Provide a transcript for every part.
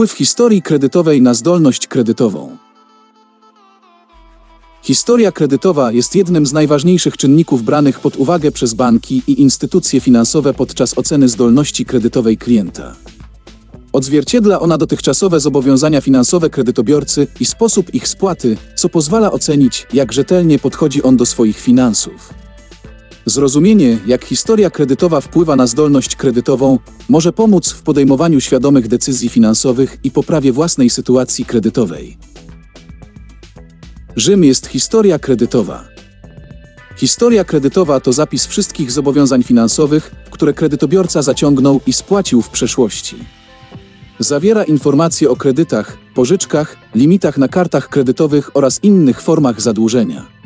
Wpływ historii kredytowej na zdolność kredytową. Historia kredytowa jest jednym z najważniejszych czynników branych pod uwagę przez banki i instytucje finansowe podczas oceny zdolności kredytowej klienta. Odzwierciedla ona dotychczasowe zobowiązania finansowe kredytobiorcy i sposób ich spłaty, co pozwala ocenić, jak rzetelnie podchodzi on do swoich finansów. Zrozumienie, jak historia kredytowa wpływa na zdolność kredytową, może pomóc w podejmowaniu świadomych decyzji finansowych i poprawie własnej sytuacji kredytowej. Rzym jest historia kredytowa. Historia kredytowa to zapis wszystkich zobowiązań finansowych, które kredytobiorca zaciągnął i spłacił w przeszłości. Zawiera informacje o kredytach, pożyczkach, limitach na kartach kredytowych oraz innych formach zadłużenia.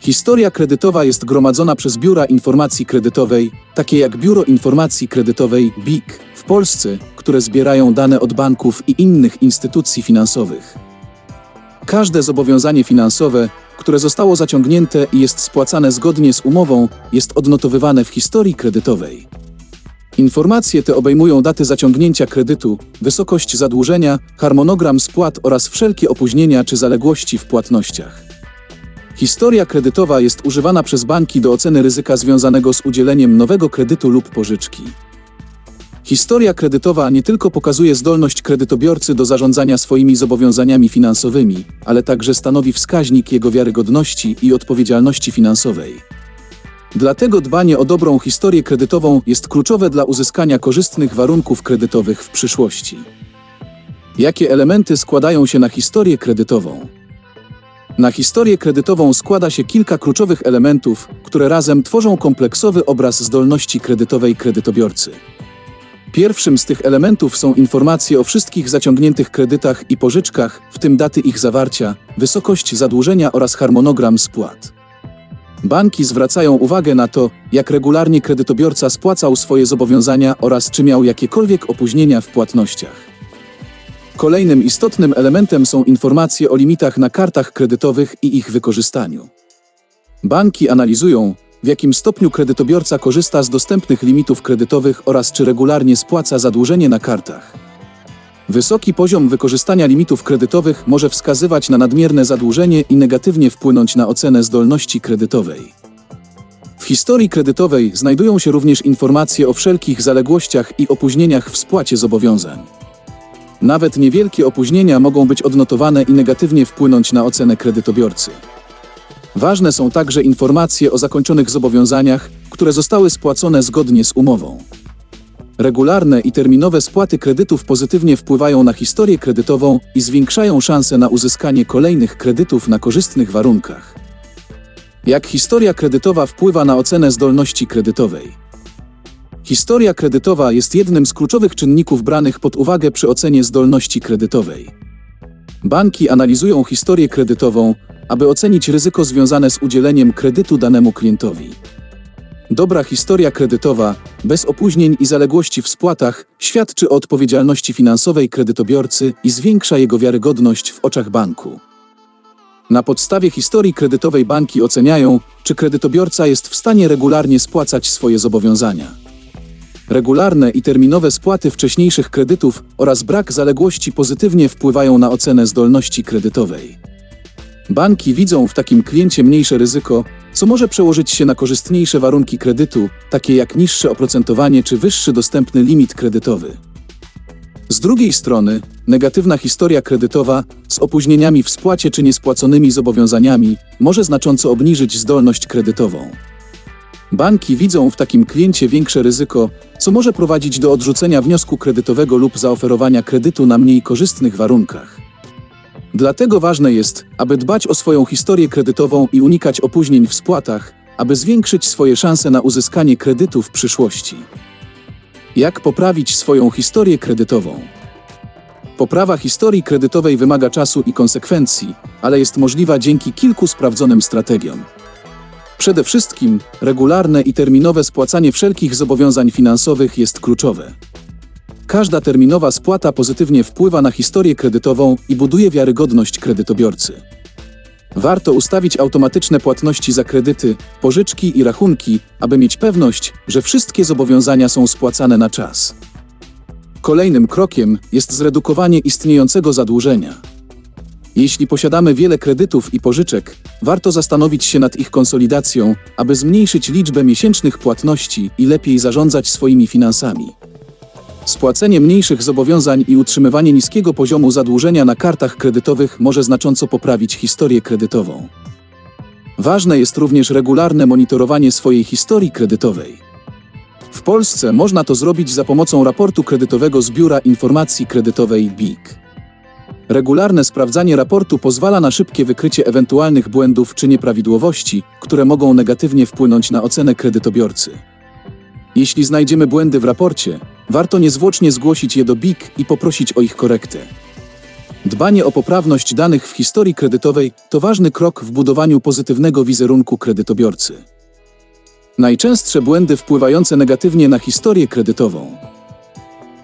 Historia kredytowa jest gromadzona przez biura informacji kredytowej, takie jak Biuro Informacji Kredytowej BIK w Polsce, które zbierają dane od banków i innych instytucji finansowych. Każde zobowiązanie finansowe, które zostało zaciągnięte i jest spłacane zgodnie z umową, jest odnotowywane w historii kredytowej. Informacje te obejmują daty zaciągnięcia kredytu, wysokość zadłużenia, harmonogram spłat oraz wszelkie opóźnienia czy zaległości w płatnościach. Historia kredytowa jest używana przez banki do oceny ryzyka związanego z udzieleniem nowego kredytu lub pożyczki. Historia kredytowa nie tylko pokazuje zdolność kredytobiorcy do zarządzania swoimi zobowiązaniami finansowymi, ale także stanowi wskaźnik jego wiarygodności i odpowiedzialności finansowej. Dlatego dbanie o dobrą historię kredytową jest kluczowe dla uzyskania korzystnych warunków kredytowych w przyszłości. Jakie elementy składają się na historię kredytową? Na historię kredytową składa się kilka kluczowych elementów, które razem tworzą kompleksowy obraz zdolności kredytowej kredytobiorcy. Pierwszym z tych elementów są informacje o wszystkich zaciągniętych kredytach i pożyczkach, w tym daty ich zawarcia, wysokość zadłużenia oraz harmonogram spłat. Banki zwracają uwagę na to, jak regularnie kredytobiorca spłacał swoje zobowiązania oraz czy miał jakiekolwiek opóźnienia w płatnościach. Kolejnym istotnym elementem są informacje o limitach na kartach kredytowych i ich wykorzystaniu. Banki analizują, w jakim stopniu kredytobiorca korzysta z dostępnych limitów kredytowych oraz czy regularnie spłaca zadłużenie na kartach. Wysoki poziom wykorzystania limitów kredytowych może wskazywać na nadmierne zadłużenie i negatywnie wpłynąć na ocenę zdolności kredytowej. W historii kredytowej znajdują się również informacje o wszelkich zaległościach i opóźnieniach w spłacie zobowiązań. Nawet niewielkie opóźnienia mogą być odnotowane i negatywnie wpłynąć na ocenę kredytobiorcy. Ważne są także informacje o zakończonych zobowiązaniach, które zostały spłacone zgodnie z umową. Regularne i terminowe spłaty kredytów pozytywnie wpływają na historię kredytową i zwiększają szanse na uzyskanie kolejnych kredytów na korzystnych warunkach. Jak historia kredytowa wpływa na ocenę zdolności kredytowej? Historia kredytowa jest jednym z kluczowych czynników branych pod uwagę przy ocenie zdolności kredytowej. Banki analizują historię kredytową, aby ocenić ryzyko związane z udzieleniem kredytu danemu klientowi. Dobra historia kredytowa, bez opóźnień i zaległości w spłatach, świadczy o odpowiedzialności finansowej kredytobiorcy i zwiększa jego wiarygodność w oczach banku. Na podstawie historii kredytowej banki oceniają, czy kredytobiorca jest w stanie regularnie spłacać swoje zobowiązania. Regularne i terminowe spłaty wcześniejszych kredytów oraz brak zaległości pozytywnie wpływają na ocenę zdolności kredytowej. Banki widzą w takim kliencie mniejsze ryzyko, co może przełożyć się na korzystniejsze warunki kredytu, takie jak niższe oprocentowanie czy wyższy dostępny limit kredytowy. Z drugiej strony, negatywna historia kredytowa z opóźnieniami w spłacie czy niespłaconymi zobowiązaniami może znacząco obniżyć zdolność kredytową. Banki widzą w takim kliencie większe ryzyko, co może prowadzić do odrzucenia wniosku kredytowego lub zaoferowania kredytu na mniej korzystnych warunkach. Dlatego ważne jest, aby dbać o swoją historię kredytową i unikać opóźnień w spłatach, aby zwiększyć swoje szanse na uzyskanie kredytu w przyszłości. Jak poprawić swoją historię kredytową? Poprawa historii kredytowej wymaga czasu i konsekwencji, ale jest możliwa dzięki kilku sprawdzonym strategiom. Przede wszystkim regularne i terminowe spłacanie wszelkich zobowiązań finansowych jest kluczowe. Każda terminowa spłata pozytywnie wpływa na historię kredytową i buduje wiarygodność kredytobiorcy. Warto ustawić automatyczne płatności za kredyty, pożyczki i rachunki, aby mieć pewność, że wszystkie zobowiązania są spłacane na czas. Kolejnym krokiem jest zredukowanie istniejącego zadłużenia. Jeśli posiadamy wiele kredytów i pożyczek, warto zastanowić się nad ich konsolidacją, aby zmniejszyć liczbę miesięcznych płatności i lepiej zarządzać swoimi finansami. Spłacenie mniejszych zobowiązań i utrzymywanie niskiego poziomu zadłużenia na kartach kredytowych może znacząco poprawić historię kredytową. Ważne jest również regularne monitorowanie swojej historii kredytowej. W Polsce można to zrobić za pomocą raportu kredytowego z Biura Informacji Kredytowej BIK. Regularne sprawdzanie raportu pozwala na szybkie wykrycie ewentualnych błędów czy nieprawidłowości, które mogą negatywnie wpłynąć na ocenę kredytobiorcy. Jeśli znajdziemy błędy w raporcie, warto niezwłocznie zgłosić je do BIK i poprosić o ich korektę. Dbanie o poprawność danych w historii kredytowej to ważny krok w budowaniu pozytywnego wizerunku kredytobiorcy. Najczęstsze błędy wpływające negatywnie na historię kredytową.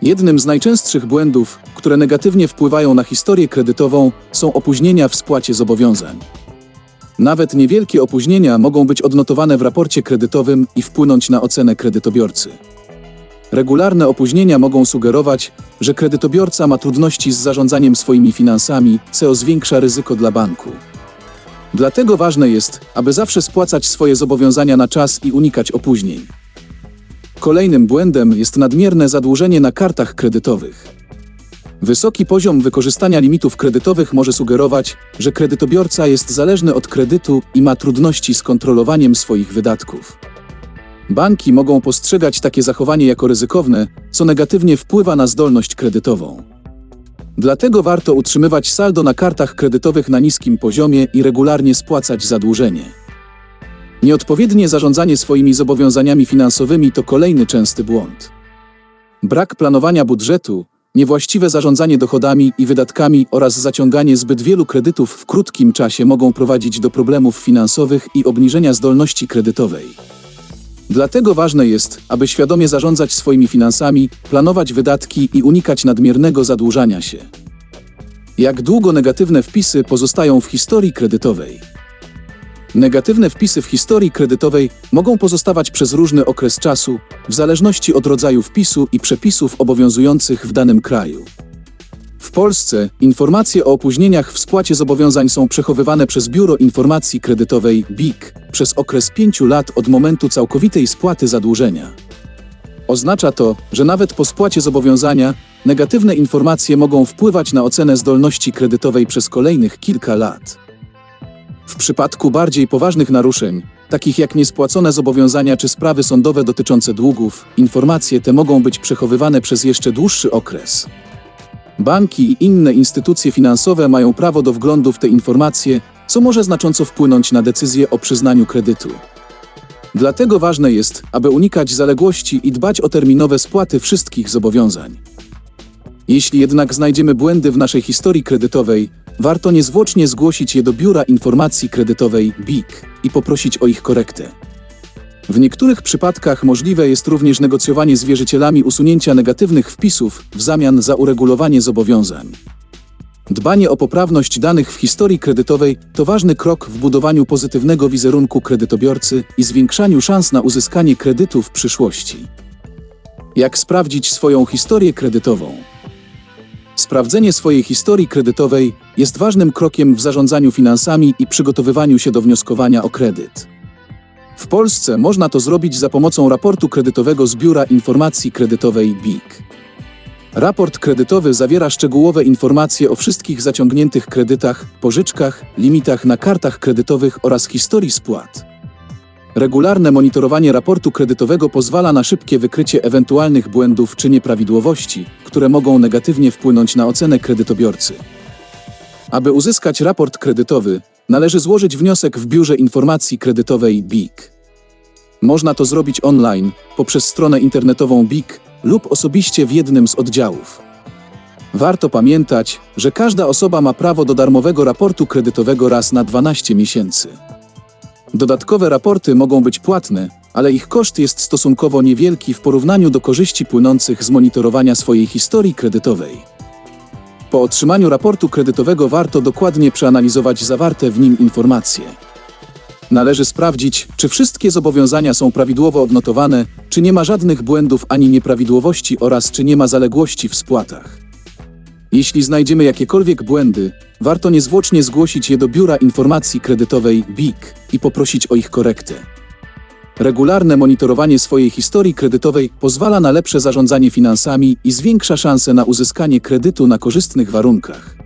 Jednym z najczęstszych błędów, które negatywnie wpływają na historię kredytową, są opóźnienia w spłacie zobowiązań. Nawet niewielkie opóźnienia mogą być odnotowane w raporcie kredytowym i wpłynąć na ocenę kredytobiorcy. Regularne opóźnienia mogą sugerować, że kredytobiorca ma trudności z zarządzaniem swoimi finansami, co zwiększa ryzyko dla banku. Dlatego ważne jest, aby zawsze spłacać swoje zobowiązania na czas i unikać opóźnień. Kolejnym błędem jest nadmierne zadłużenie na kartach kredytowych. Wysoki poziom wykorzystania limitów kredytowych może sugerować, że kredytobiorca jest zależny od kredytu i ma trudności z kontrolowaniem swoich wydatków. Banki mogą postrzegać takie zachowanie jako ryzykowne, co negatywnie wpływa na zdolność kredytową. Dlatego warto utrzymywać saldo na kartach kredytowych na niskim poziomie i regularnie spłacać zadłużenie. Nieodpowiednie zarządzanie swoimi zobowiązaniami finansowymi to kolejny częsty błąd. Brak planowania budżetu, niewłaściwe zarządzanie dochodami i wydatkami oraz zaciąganie zbyt wielu kredytów w krótkim czasie mogą prowadzić do problemów finansowych i obniżenia zdolności kredytowej. Dlatego ważne jest, aby świadomie zarządzać swoimi finansami, planować wydatki i unikać nadmiernego zadłużania się. Jak długo negatywne wpisy pozostają w historii kredytowej? Negatywne wpisy w historii kredytowej mogą pozostawać przez różny okres czasu, w zależności od rodzaju wpisu i przepisów obowiązujących w danym kraju. W Polsce informacje o opóźnieniach w spłacie zobowiązań są przechowywane przez Biuro Informacji Kredytowej BIK przez okres 5 lat od momentu całkowitej spłaty zadłużenia. Oznacza to, że nawet po spłacie zobowiązania negatywne informacje mogą wpływać na ocenę zdolności kredytowej przez kolejnych kilka lat. W przypadku bardziej poważnych naruszeń, takich jak niespłacone zobowiązania czy sprawy sądowe dotyczące długów, informacje te mogą być przechowywane przez jeszcze dłuższy okres. Banki i inne instytucje finansowe mają prawo do wglądu w te informacje, co może znacząco wpłynąć na decyzję o przyznaniu kredytu. Dlatego ważne jest, aby unikać zaległości i dbać o terminowe spłaty wszystkich zobowiązań. Jeśli jednak znajdziemy błędy w naszej historii kredytowej, warto niezwłocznie zgłosić je do Biura Informacji Kredytowej BIK i poprosić o ich korektę. W niektórych przypadkach możliwe jest również negocjowanie z wierzycielami usunięcia negatywnych wpisów w zamian za uregulowanie zobowiązań. Dbanie o poprawność danych w historii kredytowej to ważny krok w budowaniu pozytywnego wizerunku kredytobiorcy i zwiększaniu szans na uzyskanie kredytu w przyszłości. Jak sprawdzić swoją historię kredytową? Sprawdzenie swojej historii kredytowej jest ważnym krokiem w zarządzaniu finansami i przygotowywaniu się do wnioskowania o kredyt. W Polsce można to zrobić za pomocą raportu kredytowego z Biura Informacji Kredytowej BIK. Raport kredytowy zawiera szczegółowe informacje o wszystkich zaciągniętych kredytach, pożyczkach, limitach na kartach kredytowych oraz historii spłat. Regularne monitorowanie raportu kredytowego pozwala na szybkie wykrycie ewentualnych błędów czy nieprawidłowości, które mogą negatywnie wpłynąć na ocenę kredytobiorcy. Aby uzyskać raport kredytowy, należy złożyć wniosek w Biurze Informacji Kredytowej BIK. Można to zrobić online, poprzez stronę internetową BIK lub osobiście w jednym z oddziałów. Warto pamiętać, że każda osoba ma prawo do darmowego raportu kredytowego raz na 12 miesięcy. Dodatkowe raporty mogą być płatne, ale ich koszt jest stosunkowo niewielki w porównaniu do korzyści płynących z monitorowania swojej historii kredytowej. Po otrzymaniu raportu kredytowego warto dokładnie przeanalizować zawarte w nim informacje. Należy sprawdzić, czy wszystkie zobowiązania są prawidłowo odnotowane, czy nie ma żadnych błędów ani nieprawidłowości oraz czy nie ma zaległości w spłatach. Jeśli znajdziemy jakiekolwiek błędy, warto niezwłocznie zgłosić je do Biura Informacji Kredytowej BIK i poprosić o ich korektę. Regularne monitorowanie swojej historii kredytowej pozwala na lepsze zarządzanie finansami i zwiększa szanse na uzyskanie kredytu na korzystnych warunkach.